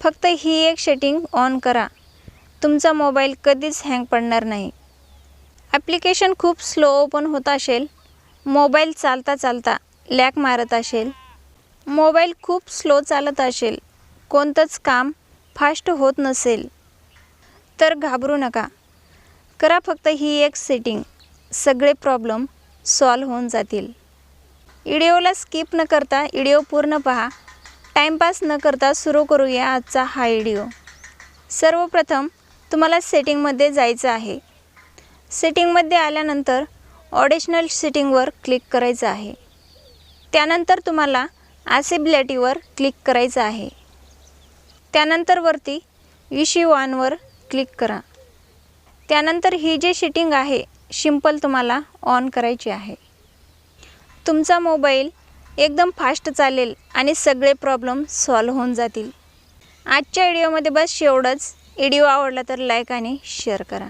फक्त ही एक setting on करा. तुमचा मोबाईल कधीच हँग पडणार नाही. ॲप्लिकेशन खूप स्लो ओपन होत असेल. मोबाईल चालता चालता लॅक मारत असेल. मोबाईल खूप स्लो चालत असेल. कोणतंच काम फास्ट होत नसेल. तर घाबरू नका. करा फक्त ही एक सेटिंग सगळे प्रॉब्लेम सॉल्व होऊन जातील. व्हिडिओला स्किप न करता व्हिडिओ पूर्ण पहा. टाईमपास न करता सुरू करूया आजचा हा व्हिडिओ. सर्वप्रथम तुम्हाला सेटिंगमध्ये जायचं आहे. सेटिंगमध्ये आल्यानंतर ऑडिशनल सेटिंगवर क्लिक करायचं आहे. त्यानंतर तुम्हाला ॲसेबिलिटीवर क्लिक करायचं आहे. त्यानंतर वरती विशी वानवर क्लिक करा. त्यानंतर ही जी सेटिंग आहे सिंपल तुम्हाला ऑन करायची आहे. तुमचा मोबाईल एकदम फास्ट चालेल आणि सगळे प्रॉब्लेम सॉल्व होऊन जातील. आजच्या व्हिडिओमध्ये बस एवढंच. व्हिडिओ आवडला तर लाईक आणि शेअर करा.